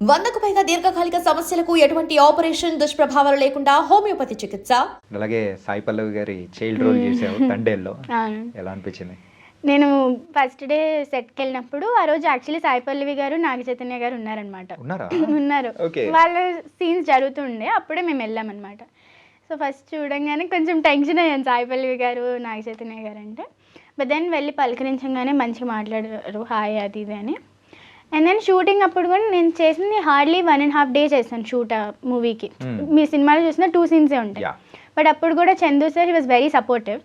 వందకు పైగా దీర్ఘకాలిక సమస్యలకు ఎటువంటి ఆపరేషన్ దుష్ప్రభావాలు లేకుండా హోమియోపతి చికిత్స? అలాగే సాయి పల్లవి గారి చైల్డ్ రోల్ చేసావు తండేల్లో. అవును. ఎలా అనిపించింది? నేను ఫస్ట్ డే సెట్కి వెళ్ళినప్పుడు ఆ రోజు యాక్చువల్లీ సాయి పల్లవి గారు నాగ చైతన్య గారు ఉన్నారనమాట ఉన్నారా? ఉన్నారు. Okay. వాళ్ళ సీన్స్ జరుగుతుండే అప్పుడే మేము వెళ్ళామన్నమాట. సో ఫస్ట్ చూడంగానే కొంచెం టెన్షన్ అయ్యాను సాయి పల్లవి గారు నాగ చైతన్య గారు అంటే. బట్ దెన్ వెళ్ళి పలకరించగానే మంచిగా మాట్లాడారు హాయ్ అది ఇది అని. అండ్ దెన్ షూటింగ్ అప్పుడు కూడా నేను చేసింది hardly one and half day చేశాను షూట్ ఆ మూవీకి Hmm. మీ సినిమాలో చూసిన టూ సీన్సే ఉంటాయి. బట్ అప్పుడు కూడా Chandu sir he was very supportive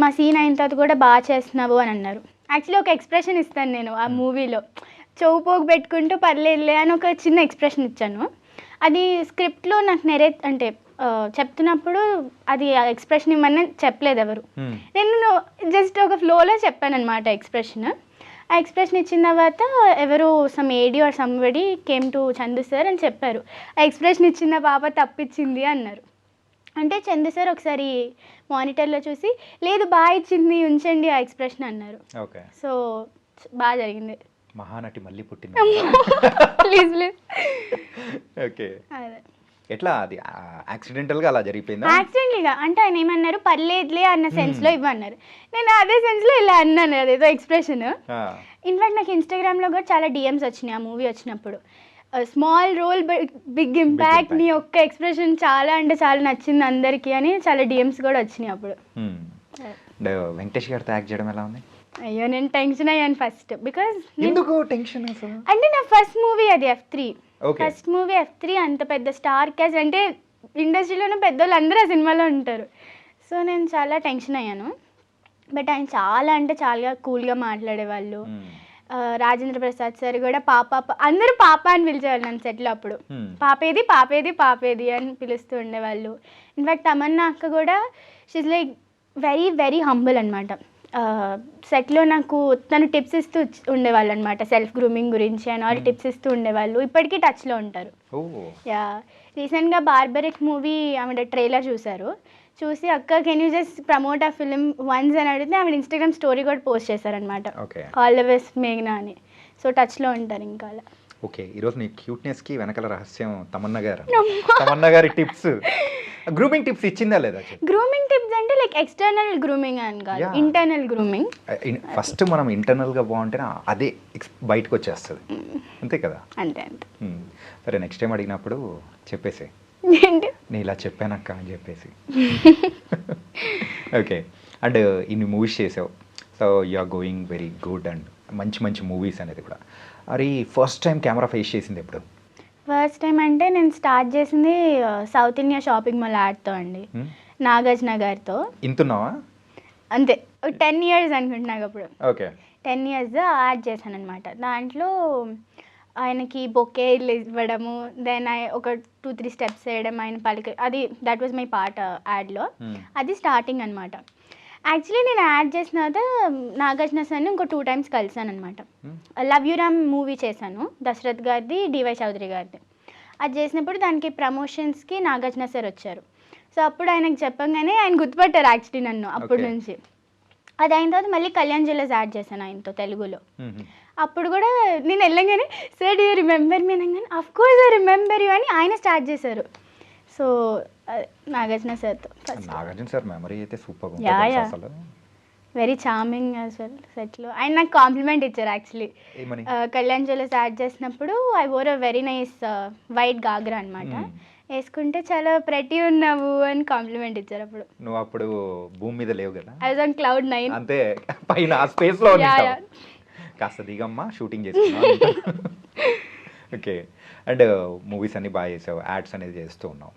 మా సీన్ అయిన తర్వాత కూడా బాగా చేస్తున్నావు అని అన్నారు. యాక్చువల్లీ ఒక ఎక్స్ప్రెషన్ ఇస్తాను నేను ఆ మూవీలో చెవు పోగు పెట్టుకుంటూ పర్లేదులే అని ఒక చిన్న ఎక్స్ప్రెషన్ ఇచ్చాను. అది స్క్రిప్ట్లో నాకు నెరే అంటే చెప్తున్నప్పుడు అది ఆ ఎక్స్ప్రెషన్ ఇవ్వమని చెప్పలేదు ఎవరు. Hmm. నేను జస్ట్ ఒక ఫ్లోలో చెప్పాను అనమాట ఎక్స్ప్రెషన్ ఆ ఎక్స్ప్రెషన్ ఇచ్చిన తర్వాత ఎవరు some AD or somebody came to Chandu sir అని చెప్పారు. ఆ ఎక్స్ప్రెషన్ ఇచ్చిన పాప తప్పించింది అన్నారు. అంటే చందు సార్ ఒకసారి మానిటర్లో చూసి లేదు బాగా ఇచ్చింది ఉంచండి ఆ ఎక్స్ప్రెషన్ అన్నారు. ఓకే సో బాగా జరిగింది. మహానటి మళ్ళీ పుట్టింది. ప్లీజ్ ప్లీజ్ ఓకే అదే. ఎట్లా అది? యాక్సిడెంటల్గా అలా జరిగిపోయిందా? యాక్సిడెంట్లీగా అంటే ఆయన ఏమన్నారు? పర్లేదులే అన్న సెన్స్లో ఇవ్వన్నారు. నేను అదే సెన్స్లో ఇలా అన్నాను అదేదో ఎక్స్ప్రెషన్ ఇన్ఫాక్ట్ నాకు ఇన్స్టాగ్రామ్లో కూడా చాలా డిఎమ్స్ వచ్చినాయి ఆ మూవీ వచ్చినప్పుడు. స్మాల్ రోల్ బిగ్ ఇంపాక్ట్ నీ ఒక్క ఎక్స్ప్రెషన్ చాలా అంటే చాలా నచ్చింది అందరికీ అని చాలా డిఎమ్స్ కూడా వచ్చినాయి అప్పుడు. వెంకటేష్ గారితో యాక్ట్ చేయడం ఎలా ఉంది? అయ్యో నేను టెన్షన్ అయ్యాను ఫస్ట్ బికాజ్ ఎందుకు టెన్షన్ అంటే నా ఫస్ట్ మూవీ అది F three. First movie F three అంత పెద్ద స్టార్ క్యాస్ అంటే ఇండస్ట్రీలోనే పెద్దోళ్ళు అందరూ ఆ సినిమాలో ఉంటారు. సో నేను చాలా టెన్షన్ అయ్యాను. బట్ ఆయన చాలా అంటే చాలా కూల్గా మాట్లాడేవాళ్ళు. రాజేంద్ర ప్రసాద్ సార్ కూడా పాప అందరూ పాప అని పిలిచేవాళ్ళు నన్ను సెట్లో అప్పుడు. పాపేది పాపేది పాపేది అని పిలుస్తూ ఉండేవాళ్ళు. ఇన్ఫాక్ట్ తమన్నా అక్క కూడా she's like very very humble అనమాట సెట్లో నాకు తను టిప్స్ ఇస్తూ ఉండేవాళ్ళు అనమాట సెల్ఫ్ గ్రూమింగ్ గురించి అని వాళ్ళు టిప్స్ ఇస్తూ ఉండేవాళ్ళు. ఇప్పటికీ టచ్లో ఉంటారు. యా. రీసెంట్గా బార్బరిక్ మూవీ ఆవిడ ట్రైలర్ చూశారు. చూసి అక్క కెన్ యూ జస్ట్ ప్రమోట్ ఆ ఫిలిం వన్స్ అని అడిగితే ఆవిడ ఇన్స్టాగ్రామ్ స్టోరీ కూడా పోస్ట్ చేశారనమాట ఓకే. ఆల్ ద బెస్ట్ మేఘ్నా అని. సో టచ్లో ఉంటారు ఇంకా అలా. ఓకే. ఈరోజు నీ క్యూట్నెస్కి వెనకాల రహస్యం తమన్నా గారు తమన్నా గారి టిప్స్. గ్రూమింగ్ టిప్స్ ఇచ్చిందా లేదా గ్రూమింగ్ టిప్స్ అంటే లైక్ ఎక్స్టర్నల్ గ్రూమింగ్ అని కాదు. ఇంటర్నల్ గ్రూమింగ్ ఫస్ట్ మనం internal గా బాగుంటేనే అదే బయటకు వచ్చేస్తుంది. అంతే కదా? అంతే అంతే. Hmm. సరే నెక్స్ట్ టైం అడిగినప్పుడు చెప్పేసి. ఏంటి? నేను ఇలా చెప్పానక్క అని చెప్పేసి. ఓకే అండ్ ఇన్ని మూవీస్ చేసావు. So you are going very good and మంచి మంచి మూవీస్ అనేది కూడా. అది ఫస్ట్ టైం కెమెరా ఫేస్ చేసింది ఎప్పుడు? ఫస్ట్ టైం అంటే నేను స్టార్ట్ చేసింది సౌత్ ఇండియా షాపింగ్ మాల్ యాడ్తో అండి? నాగార్జున గారితో ఇంతున్నావా? అంతే టెన్ ఇయర్స్ అనుకుంటున్నాను అప్పుడు. ఓకే. టెన్ ఇయర్స్ యాడ్ చేశాను అనమాట దాంట్లో ఆయనకి బొకే ఇవ్వడము దెన్ ఒక టూ త్రీ స్టెప్స్ వేయడం ఆయన పలికి అది దట్ వాజ్ మై పార్ట్ యాడ్లో. అది స్టార్టింగ్ అనమాట యాక్చువల్లీ నేను యాడ్ చేసిన తర్వాత నాగార్జున సార్ని ఇంకో టూ టైమ్స్ కలిసాను అనమాట. లవ్ యూ రామ్ మూవీ చేశాను దశరథ్ గారిది డివై చౌదరి గారిది. అది చేసినప్పుడు దానికి ప్రమోషన్స్కి నాగార్జున సార్ వచ్చారు. సో అప్పుడు ఆయనకు చెప్పంగానే ఆయన గుర్తుపట్టారు యాక్చువల్లీ నన్ను అప్పటి. నుంచి. అది అయిన తర్వాత మళ్ళీ కళ్యాణ్ జ్యువెలర్స్ యాడ్ చేశాను ఆయనతో తెలుగులో. అప్పుడు కూడా నేను వెళ్ళంగానే సార్ డూ రిమెంబర్ మీ అనగానే of course I remember you అని ఆయన స్టార్ట్ చేశారు. సో నాగార్జున సార్తో నాగార్జున సార్ మెమరీ అయితే సూపర్ ఉంటుంది yeah. అసలు? వెరీ చార్మింగ్ అసలు సెట్లో ఆయన నాకు కాంప్లిమెంట్ ఇచ్చారు యాక్చువల్లీ కళ్యాణ్ జ్యువెలర్స్ యాడ్ చేసినప్పుడు I wore a very nice white ghagra అనమాట. వేసుకుంటే చాలా ప్రతి ఉన్నావు అని కాంప్లిమెంట్ ఇచ్చారు అప్పుడు. నువ్వు అప్పుడు భూమి మీద లేవు కదా? I was on cloud nine అంతే పైన ఆ స్పేస్లో. కాస్త దిగమ్మా షూటింగ్ చేస్తున్నా ఓకే అండ్ మూవీస్ అన్ని బాగా చేసావు యాడ్స్ అనేది చేస్తూ ఉన్నావు.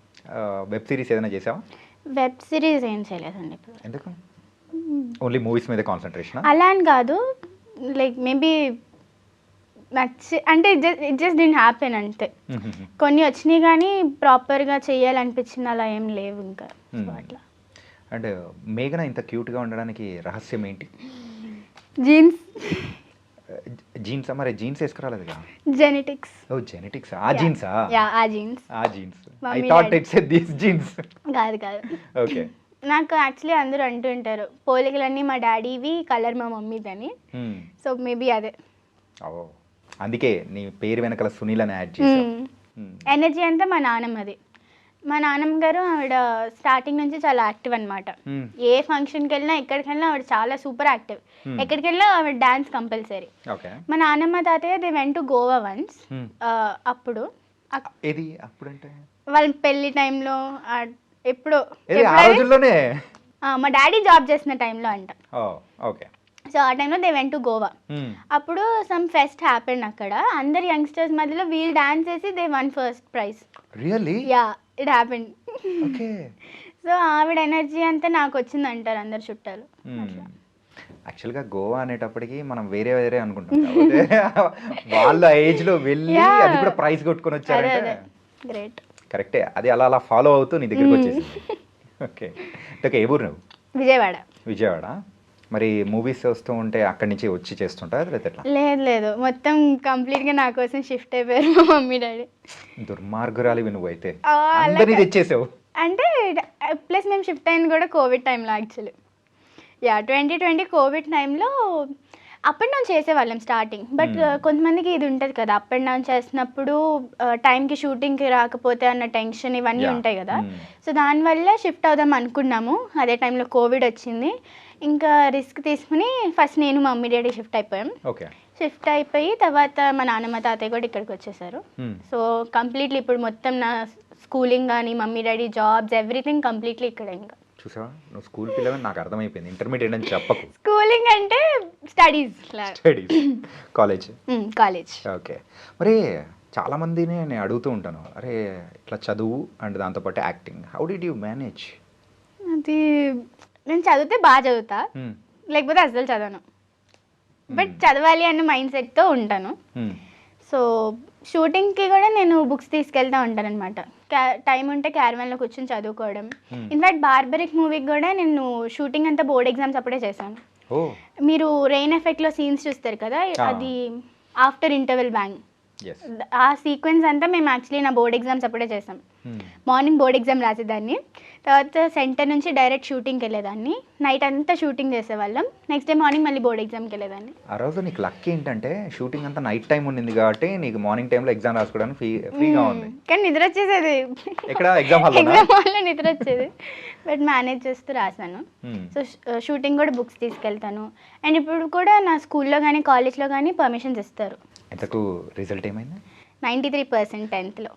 వెబ్ సిరీస్ ఏదైనా చేసావా వెబ్ సిరీస్ ఏం చేయలేదండి ఎందుకు? ఓన్లీ మూవీస్ మీద కాన్సన్ట్రేషన్? అలా అని కాదు లైక్ మేబీ నచ్చి అంటే ఇట్ జస్ట్ డిన్ హ్యాపెన్ అంతే. కొన్ని వచ్చినాయి కానీ ప్రాపర్గా చేయాలనిపించింది అలా ఏం లేవు ఇంకా. అట్లా. అండ్ మేఘన ఇంత క్యూట్గా ఉండడానికి రహస్యం ఏంటి? జీన్స్. జీన్స్ మరి జీన్స్ వేసుకురాలేదుగా? జెనెటిక్స్ ఓ జెనెటిక్స్ ఆ జీన్సా? యా ఆ జీన్స్. ఆ jeans. I thought. It's these jeans కాదు కాదు. ఓకే నాకు యాక్చువల్లీ అందరూ అంటుంటారు పోలికలన్నీ మా డాడీవి కలర్ మా మమ్మీదని. సో మేబీ అదే. అందుకే నీ పేరు వెనకాల సునీల్ అని యాడ్ మ్మ్. ఎనర్జీ అంతా మా నాన్నమ్మది. మా నాన్నమ్మ గారు ఆవిడ స్టార్టింగ్ నుంచి చాలా యాక్టివ్ అనమాట మ్మ్. ఏ ఫంక్షన్కి వెళ్ళినా ఎక్కడికి వెళ్ళినా ఆవిడ చాలా సూపర్ యాక్టివ్ Hmm. ఎక్కడికి వెళ్ళినా ఆవిడ డాన్స్ కంపల్సరీ మా నాన్నమ్మ తాతయ్య they went to Goa once. అప్పుడు. అక్- ఏది? అప్పుడంటే? వాళ్ళ పెళ్ళి టైంలో ఎప్పుడో. మా డాడీ జాబ్ చేసిన టైంలో అంట. ఓకే. సో ఆ టైంలో దే వెంట్ టు గోవా. అప్పుడు సమ్ ఫెస్ట్ హ్యాపెండ్ అక్కడ. అందరు యంగ్స్టర్స్ మధ్యలో వీళ్ళు డాన్స్ చేసి they won first prize really yeah it happened okay so ఆవిడ ఎనర్జీ అంతా నాకు వచ్చింది అంటారు అందరు చుట్టాలు. యాక్చువల్గా గోవా అనేటప్పటికి మనం వేరే వేరే అనుకుంటాం వాళ్ళ ఏజ్లో వెళ్ళి. అది కూడా ప్రైజ్ కొట్టుకొని వచ్చారంటే అదే గ్రేట్ కరెక్టే అది అలా అలా ఫాలో అవుతూ నీ దగ్గరికి వచ్చేసింది. ఓకే ఓకే ఏ ఊరు నువ్వు? విజయవాడ. విజయవాడ. మరి మూవీస్ వస్తూ ఉంటే అక్కడి నుంచి వచ్చి చేస్తుంటా లేదా ఎట్లా? లేదు లేదు. మొత్తం కంప్లీట్గా నా కోసం షిఫ్ట్ అయిపోయారు మా మమ్మీ డాడీ. దుర్మార్గురాలివి నువ్వు అయితే. ఆ, అలా అందరినీ కాదు. తెచ్చేసావు. అంటే ప్లస్ మేము షిఫ్ట్ అయింది కూడా కోవిడ్ టైంలో actually yeah twenty twenty COVID టైంలో అప్ అండ్ డౌన్ చేసేవాళ్ళం స్టార్టింగ్ బట్ Hmm. కొంతమందికి ఇది ఉంటుంది కదా అప్ అండ్ డౌన్ చేసినప్పుడు టైంకి షూటింగ్కి రాకపోతే అన్న టెన్షన్ ఇవన్నీ. ఉంటాయి కదా Hmm. సో దానివల్ల షిఫ్ట్ అవుదాం అనుకున్నాము అదే టైంలో కోవిడ్ వచ్చింది ఇంకా రిస్క్ తీసుకుని ఫస్ట్ నేను మా మమ్మీ డాడీ షిఫ్ట్ అయిపోయాం షిఫ్ట్ అయిపోయి తర్వాత మా నాన్నమ్మ తాతయ్య కూడా ఇక్కడికి వచ్చేసారు Hmm. సో కంప్లీట్లీ ఇప్పుడు మొత్తం నా స్కూలింగ్ కానీ mummy daddy jobs everything completely ఇక్కడ ఇంకా చూసావా? నువ్వు స్కూల్ పిల్లవని నాకు అర్థమైపోయింది. ఇంటర్మీడియట్ అని చెప్పకు. స్కూలింగ్ అంటే studies studies college college okay మరి చాలా మందిని నేను అడుగుతూ ఉంటాను. అరే ఇట్లా చదువు అండ్ దాంతోపాటు acting how did you manage అది నేను చదివితే బాగా చదువుతా. లేకపోతే అసలు చదవను. బట్ చదవాలి అన్న మైండ్ సెట్తో ఉంటాను. సో షూటింగ్కి కూడా నేను బుక్స్ తీసుకెళ్తా ఉంటాను అనమాట టైం ఉంటే క్యారవాన్లో కూర్చొని చదువుకోవడం. ఇన్ఫాక్ట్ బార్బరిక్ మూవీకి కూడా నేను షూటింగ్ అంతా బోర్డ్ ఎగ్జామ్స్ అప్పుడే చేశాను. మీరు రెయిన్ ఎఫెక్ట్లో సీన్స్ చూస్తారు కదా. అది ఆఫ్టర్ ఇంటర్వెల్ బ్యాంగ్ ఆ సీక్వెన్స్ అంతా మేము యాక్చువల్లీ నా బోర్డ్ ఎగ్జామ్స్ అప్పుడే చేసాం మార్నింగ్ బోర్డ్ ఎగ్జామ్ రాసేదాన్ని. తర్వాత సెంటర్ నుంచి డైరెక్ట్ షూటింగ్కి వెళ్ళేదాన్ని. నైట్ అంతా షూటింగ్ చేసేవాళ్ళం. నెక్స్ట్ డే మార్నింగ్ మళ్ళీ బోర్డ్ ఎగ్జామ్కి వెళ్ళేదాన్ని. ఆ రోజు నీకు లక్ ఏంటంటే షూటింగ్ అంతా నైట్ టైం ఉండింది కాబట్టి నీకు మార్నింగ్ టైంలో ఎగ్జామ్ రాసుకోవడానికి ఫ్రీ ఫ్రీగా ఉంది. కానీ నిద్ర వచ్చేసేది. ఎక్కడ? ఎగ్జామ్ హాల్ ఎగ్జామ్ హాల్లో నిద్ర వచ్చేది. బట్ మేనేజ్ చేస్తూ రాశాను. సో షూటింగ్ కూడా బుక్స్ తీసుకెళ్తాను. అండ్ ఇప్పుడు కూడా నా స్కూల్లో కానీ కాలేజ్లో కానీ పర్మిషన్స్ ఇస్తారు. ఎంతకు రిజల్ట్ ఏమైంది? నైంటీ త్రీ పర్సెంట్ టెన్త్లో.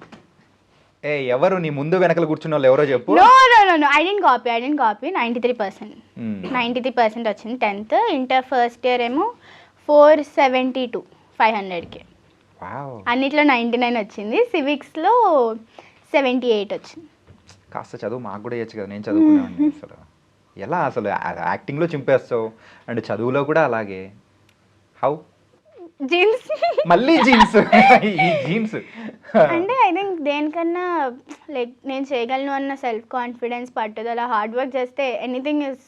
ఏ ఎవరు నీ ముందు వెనకలు కూర్చున్న వాళ్ళు ఎవరో చెప్పు. No no no no I didn't copy I didn't copy ninety three percent Hmm. Ninety three percent వచ్చింది టెన్త్ ఇంటర్ ఫస్ట్ ఇయర్ ఏమో ఫోర్ సెవెంటీ టూ ఫైవ్ హండ్రెడ్కి అన్నిట్లో నైంటీ నైన్ వచ్చింది. సివిక్స్లో సెవెంటీ ఎయిట్ వచ్చింది. కాస్త చదువు మాకు కూడా ఇవ్వచ్చు కదా నేను చదువుకునేవాడిని అసలు. ఎలా అసలు యాక్టింగ్లో చింపేస్తావు? అండ్ చదువులో కూడా అలాగే. How jeans. మళ్ళీ జీన్స్. ఈ జీన్స్. అంటే ఐ థింక్ దేనికన్నా లైక్ నేను చేయగలను అన్న సెల్ఫ్ కాన్ఫిడెన్స్ పట్టుదల హార్డ్ వర్క్ చేస్తే ఎనీథింగ్ ఇస్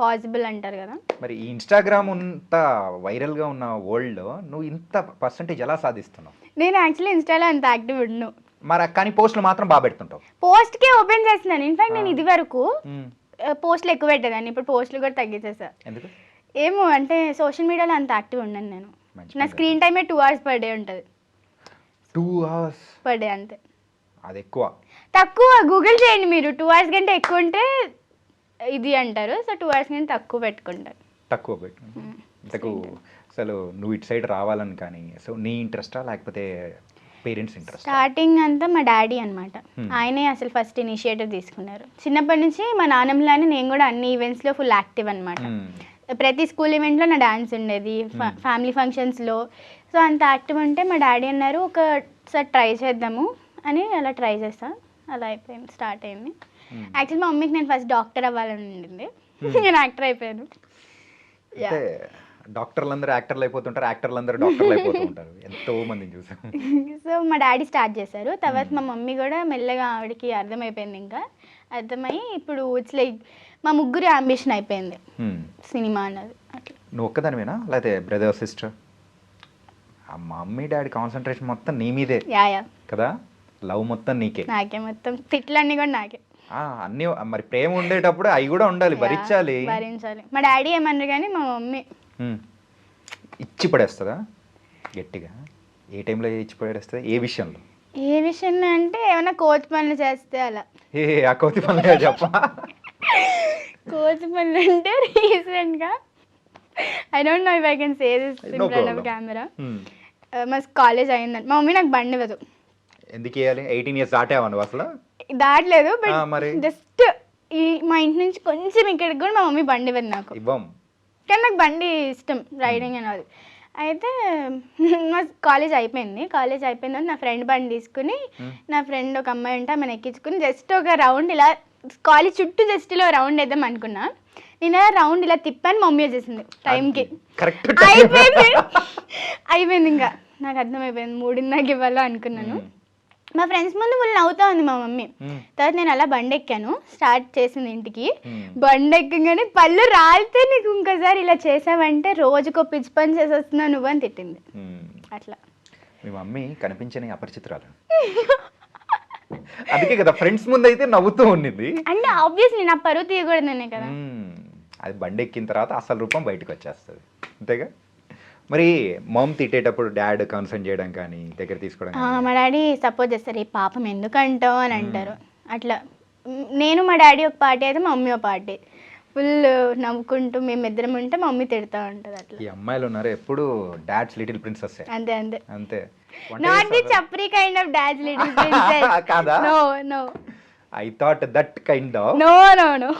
పాసిబుల్ అంటారు కదా. మరి ఈ ఇన్స్టాగ్రామ్ ఇంత వైరల్గా ఉన్న వరల్డ్లో నువ్వు ఇంత పర్సంటేజ్ ఎలా సాధిస్తున్నావు? నేను యాక్చువల్లీ ఇన్స్టాలో అంత యాక్టివ్ ఉండను. మరి కానీ పోస్టులు మాత్రం బాగా పెడుతుంటావు. పోస్ట్కే ఓపెన్ చేస్తున్నాను. ఇన్ఫాక్ట్ నేను ఇది వరకు. పోస్ట్లు ఎక్కువ పెట్టేదాన్ని. ఇప్పుడు పోస్టులు కూడా తగ్గించేసా. ఎందుకు? ఏమో అంటే సోషల్ మీడియాలో అంత యాక్టివ్ ఉండను నేను. మంచి నా స్క్రీన్ టైమే టూ అవర్స్ పర్ డే ఉంటుంది. Two hours? పర్ డే అంతే. అది ఎక్కువ. తక్కువ గూగుల్ చేయండి మీరు. టూ అవర్స్ కంటే ఎక్కువ ఉంటే ఇది అంటారు. సో టూ అవర్స్ కంటే తక్కువ పెట్టుకుంటారు. తక్కువ పెట్టు ఇంతకు అసలు నువ్వు ఇటు సైడ్ రావాలని కానీ సో నీ ఇంట్రెస్టా లేకపోతే పేరెంట్స్ ఇంట్రెస్ట్? స్టార్టింగ్ అంతా మా డాడీ అనమాట. ఆయనే అసలు ఫస్ట్ ఇనిషియేటివ్ తీసుకున్నారు. చిన్నప్పటి నుంచి మా నాన్నమ్మలానే నేను కూడా అన్ని ఈవెంట్స్లో ఫుల్ యాక్టివ్ అనమాట ప్రతి స్కూల్ ఈవెంట్లో నా డాన్స్ ఉండేది Hmm. ఫ్యామిలీ ఫంక్షన్స్లో. సో అంత యాక్టివ్ ఉంటే మా డాడీ అన్నారు ఒకసారి ట్రై చేద్దాము అని అలా ట్రై చేస్తా. అలా అయిపోయింది స్టార్ట్ అయింది. యాక్చువల్లీ మా మమ్మీకి నేను ఫస్ట్ డాక్టర్ అవ్వాలని ఉండింది. Hmm. నేను యాక్టర్ అయిపోయాను. Yeah. అంటే డాక్టర్లు అందరూ యాక్టర్లు అయిపోతుంటారు యాక్టర్లు అందరూ డాక్టర్లు అయిపోతూ ఉంటారు ఎంతో మందిని చూసాం. సో మా డాడీ స్టార్ట్ చేశారు. తర్వాత మా మమ్మీ కూడా మెల్లగా ఆవిడకి అర్థమైపోయింది ఇంకా. అర్థమై ఇప్పుడు ఇట్స్ లైక్ మా ముగ్గురు అంబిషన్ అయిపోయింది. Hmm. సినిమా అన్నది. అట్లా. నువ్వు ఒక్కదానివేనా? లేకపోతే బ్రదర్ సిస్టర్ ఆ మమ్మీ డాడీ కాన్సన్ట్రేషన్ మొత్తం నీ మీదే. కదా? లవ్ మొత్తం నీకే. నాకే మొత్తం. తిట్లన్నీ కూడా నాకే. అన్నీ మరి ప్రేమ ఉండేటప్పుడు అవి కూడా ఉండాలి భరించాలి. భరించాలి. మా డాడీ ఏమన్నారు కానీ మా మమ్మీ. Hmm. ఇచ్చి పడేస్తుందా? గట్టిగా. ఏ టైంలో ఇచ్చి పడేస్తుంది? ఏ విషయంలో? ఏ విషయంలో అంటే ఏమైనా కోతి పనులు చేస్తే అలా. ఏ ఆ కోతి పనులుగా చెప్ప. కోతి పనులు అంటే రీసెంట్గా I don't know if I can say this in front of. Camera మా కాలేజ్ అయిందండి మా మమ్మీ నాకు బండి ఇవ్వదు. ఎందుకు వేయాలి ఎయిటీన్ ఇయర్స్ దాటావా నువ్వు అసలు? దాటలేదు బట్? జస్ట్ ఈ మా ఇంటి నుంచి కొంచెం ఇక్కడికి కూడా మా మమ్మీ బండి ఇవ్వదు నాకు. ఇవ్వం. కానీ నాకు బండి ఇష్టం రైడింగ్ అనేది అయితే మా కాలేజ్ అయిపోయింది. కాలేజ్ అయిపోయిన తర్వాత నా ఫ్రెండ్ బండి తీసుకుని Hmm. నా ఫ్రెండ్ ఒక అమ్మాయి ఉంటే ఆమెను ఎక్కించుకుని జస్ట్ ఒక రౌండ్ ఇలా కాలేజ్ చుట్టూ జస్ట్ ఇలా రౌండ్ వేద్దాం అనుకున్నా. నేను రౌండ్ ఇలా తిప్పాను మమ్మీ వచ్చేసింది టైంకి. అయిపోయింది. అయిపోయింది ఇంకా. నాకు అర్థమైపోయింది. మూడున్నరకి ఇవ్వాలో అనుకున్నాను. మా ఫ్రెండ్స్ ముందు వాళ్ళు నవ్వుతా ఉంది మా మమ్మీ. తర్వాత నేను అలా బండి ఎక్కాను స్టార్ట్ చేసింది ఇంటికి. బండి ఎక్కగానే పళ్ళు రాలితే నీకు ఇంకోసారి ఇలా చేసావంటే రోజుకో పిచ్చి పని చేసి వస్తున్నావు నువ్వు అని తిట్టింది. అట్లా. మీ మమ్మీ కనిపించని అపరిచితురాలు. అందుకే కదా ఫ్రెండ్స్ ముందు అయితే నవ్వుతూ ఉండింది. అంటే ఆబ్వియస్లీ నా పరువు తీయకూడదనే కదా. అది బండి ఎక్కిన తర్వాత అసలు రూపం బయటకు వచ్చేస్తుంది అంతేగా? మరి మామ్ తిట్టేటప్పుడు డాడ్ కన్సర్న్ చేయడం కానీ దగ్గర తీసుకోవడం మా డాడీ సపోర్ట్ చేస్తారు ఈ పాపం ఎందుకంటావు? అని అంటారు. అట్లా. నేను మా డాడీ ఒక పార్టీ అయితే మా మమ్మీ ఒక పార్టీ. ఫుల్ నవ్వుకుంటూ మేము ఇద్దరం ఉంటే మా మమ్మీ తిడతా ఉంటుంది అట్లా. ఈ అమ్మాయిలు ఉన్నారు ఎప్పుడు డాడ్స్ లిటిల్ ప్రిన్సెస్ అంతే అంతే. అంతే. Not the chapri kind of dad little కాదా? No no I thought that kind of no no no